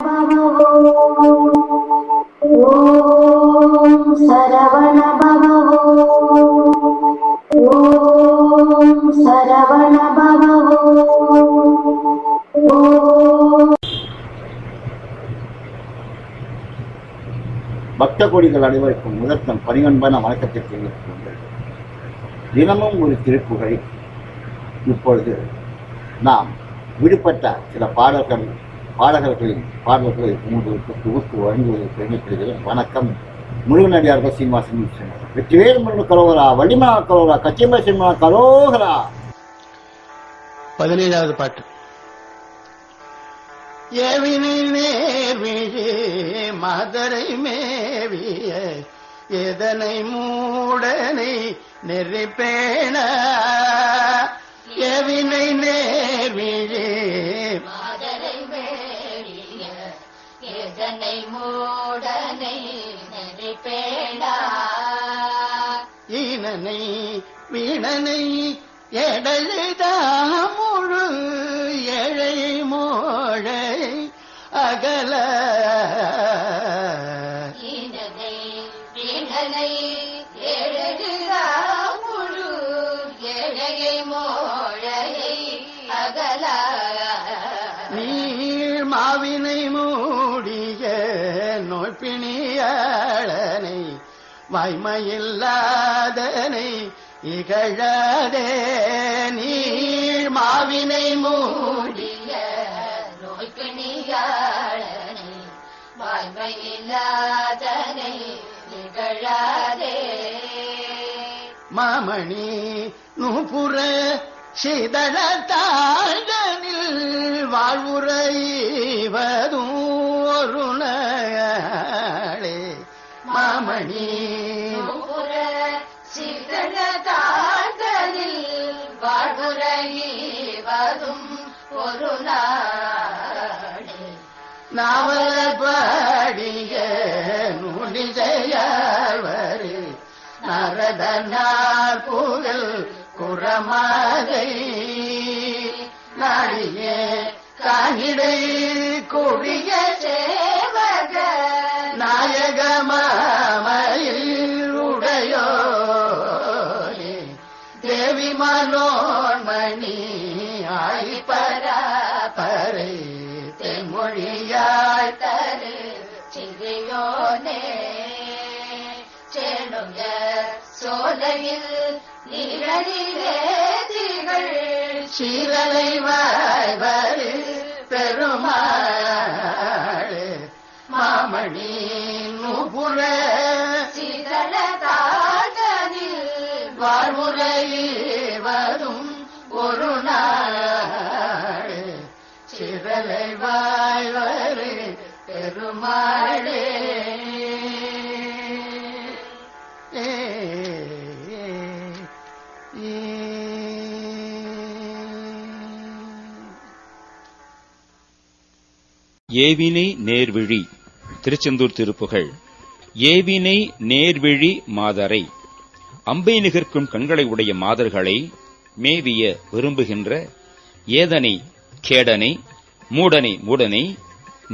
பக்த கோடிகள் அனைவருக்கும் முதற்கண் பணிவன்பான வணக்கத்தை தெரிவித்துக் தினமும் ஒரு திருப்புகழ் இப்பொழுது நாம் விடுபட்ட சில பாடல்கள் பாடகர்களின் பாடல்களை உங்களுக்கு தொகுத்து வழங்குவதில் பெருமைப்படுகிறேன் வணக்கம். முருகனடியார்கள் சீனிவாசன் வெற்றிவேல் முருகன் கரோகரா வள்ளிமலா கரோகரா கச்சியம்பா சினிமா கரோகரா. பதினேழாவது பாட்டு. ஏவினை நேர்விழி மதுரை மேவிய எதனை மூடனை நெறிப்பேண ஏவினை வீணனை எடலிதா முழு ஏழை மோழை அகல. வீணனை நீர் மாவினை மூடிய நோய்பிணியாளனை வாய்மையில்லாதனை இகழதே நீர் மாவினை மூடிய நோய்க்கு நீயாழனை வாய்மையில்லாதனை இகழாதே மாமணி நூபுற சிதழத்தாழனில் தாழனில் வாழ்வுறைவதும் ஒரு மாமணி நூபுர சிதற தாழ்தலில் வாழ்வுரைவதும் ஒரு நாவல பாடிய நூலிசையாழ்வரு நரதனார் புகழ் குரமாதை நாடியே காணிடை கொடிய சேவக ஆய்பரா பறை தென்மொழியாய் தரு. சிறியோனே சேனுங்க சோலையில் நிழலிலே திகழ். சீரலை வாய்வரு பெருமாள். மாமணி நூபுர சிதற தாழ்தலில் வாழ்வுரைவதும் ஒரு நாள். பெருமாளே. ஏவினை நேர்விழி திருச்செந்தூர் திருப்புகழ். ஏவினை நேர்விழி மாதரை அம்பை நிகர்க்கும் கண்களை உடைய மாதர்களை மேவிய விரும்புகின்ற ஏதனை கேடனை மூடனை மூடனை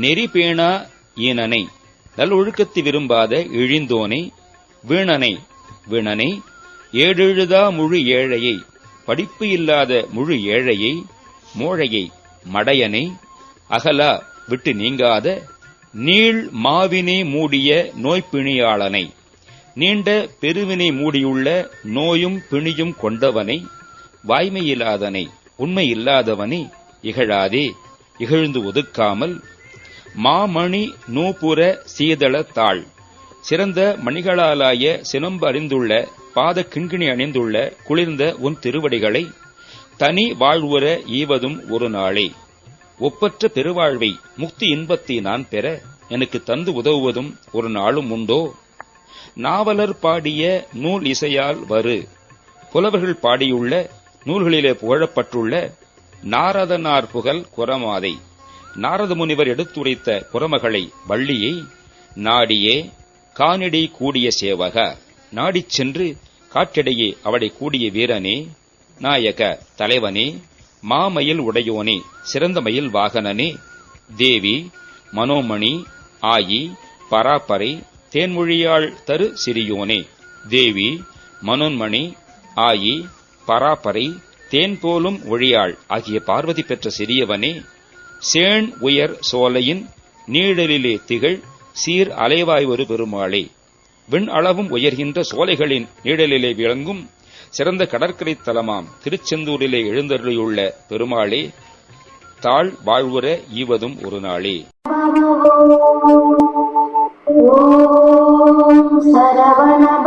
நெறி பேணா ஈனனை நல்லொழுக்கத்தை விரும்பாத இழிந்தோனை வீணனை வீணனை ஏழெழுதா முழு ஏழையை படிப்பு இல்லாத முழு ஏழையை மோழையை மடையனை அகலா விட்டு நீங்காத நீள் மாவினை மூடிய நோய்பிணியாளனை நீண்ட பெருவினை மூடியுள்ள நோயும் பிணியும் கொண்டவனை வாய்மையில்லாதனை உண்மையில்லாதவனை இகழாதே. இகழ்ந்து ஒதுக்காமல் மாமணி நூபுர சீதள தாள். சிறந்த மணிகளாலாய சினம்பு அறிந்துள்ள பாத கிண்கிணி அணிந்துள்ள குளிர்ந்த உன் திருவடிகளை தனி வாழ்வுற ஈவதும் ஒரு நாளே. ஒப்பற்ற பெருவாழ்வை முக்தி இன்பத்தை நான் பெற எனக்கு தந்து உதவுவதும் ஒரு நாளும் உண்டோ? நாவலர் பாடிய நூல் இசையால் வரு புலவர்கள் பாடியுள்ள நூல்களிலே புகழப்பட்டுள்ள நாரதனார் புகழ் குரமாதை. நாரத முனிவர் எடுத்துரைத்த குரமகளை வள்ளியை நாடியே காணிடை கூடிய சேவக. நாடிச் சென்று காற்றிடையே அவளை கூடிய வீரனே நாயக தலைவனே மாமயில் உடையோனே சிறந்த மயில் வாகனனே தேவி மனோமணி ஆயி பராப்பரை தேன்மொழியாள் தரு சிறியோனே. தேவி மனோன்மணி ஆயி பராப்பரை தேன் போலும் ஒழியாள் ஆகிய பார்வதி பெற்ற சிறியவனே சேண் உயர் சோலையின் நீழலிலே திகழ் சீர் அலைவாய் ஒரு பெருமாளே. விண் அளவும் உயர்கின்ற சோலைகளின் நீழலிலே விளங்கும் சிறந்த கடற்கரை தலமாம் திருச்செந்தூரிலே எழுந்தருளியுள்ள பெருமாளே தாழ் வாழ்வுற ஈவதும் ஒரு நாளே. சரவண